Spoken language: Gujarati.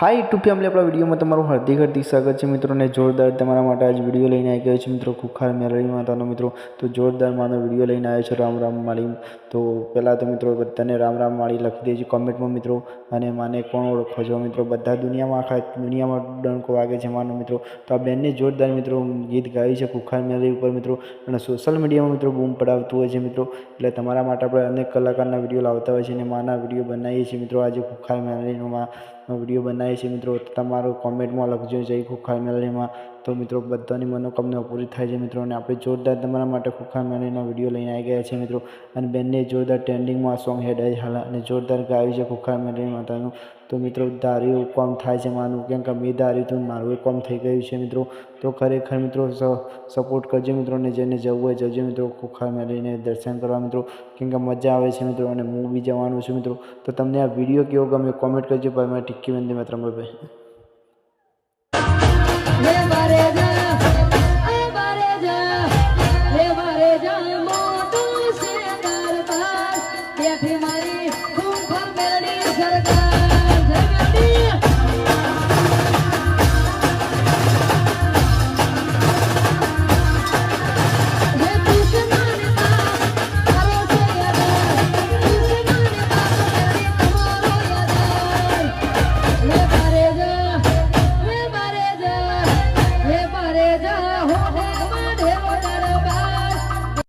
હાઈ યુટ્યુબ ફેમિલી આપણા વિડીયોમાં તમારું હાર્દિક હાર્દિક સ્વાગત છે મિત્રોને જોરદાર તમારા માટે આજ વીડિયો લઈને આવી ગયો છે મિત્રો ખુખાર મેરળી માતાનો મિત્રો. તો જોરદાર માનો વીડિયો લઈને આવ્યો છે રામ રામ માળી. તો પહેલાં તો મિત્રો બધાને રામ રામ માળી લખી દેજો કોમેન્ટમાં મિત્રો. અને માને કોણ ઓળખો છો મિત્રો? બધા દુનિયામાં આખા દુનિયામાં ડંકો વાગે છે માનો મિત્રો. તો આ બેનને જોરદાર મિત્રો ગીત ગાયું છે ખુખાર મેરળી ઉપર મિત્રો. અને સોશિયલ મીડિયામાં મિત્રો બૂમ પડાવતું હોય છે મિત્રો. એટલે તમારા માટે આપણે અનેક કલાકારના વીડિયો લાવતા હોય છે અને માના વીડિયો બનાવીએ છીએ મિત્રો. આજે ખુખાર મેલડીમાં વીડિયો બનાવીએ છીએ મિત્રો તમારું કોમેન્ટમાં લખજો જય ખુખાર મેલડીમાં તો મિત્રો, બધાની મનોકામના પૂરી થાય છે મિત્રો, અને આપણે જોરદાર તમારા માટે ખુખાર મેલડીનો વીડિયો લઈને આવી ગયા છે મિત્રો. અને બેનને જોરદાર ટ્રેન્ડિંગમાં આ સોંગ હેડ હાલ અને જોરદાર ગાયું છે ખુખાર મેલડી માતાનું. તો મિત્રો ધાર્યું કોમ થાય છે માનું, કેમ કે મેં ધાર્યું હતું, મારું કોમ થઈ ગયું છે મિત્રો. તો ખરેખર મિત્રો સપોર્ટ કરજો મિત્રોને જેને જવું હોય જજો મિત્રો ખુખાર મેળવીને દર્શન કરવા મિત્રો. કેમ કે મજા આવે છે મિત્રો, અને હું બી જવાનું છું મિત્રો. તો તમને આ વીડિયો કેવો ગમે કોમેન્ટ કરજો, ભાઈ, મારે ટિક્કી બંધી માત્ર ભાઈ. મે મારે ના สวั的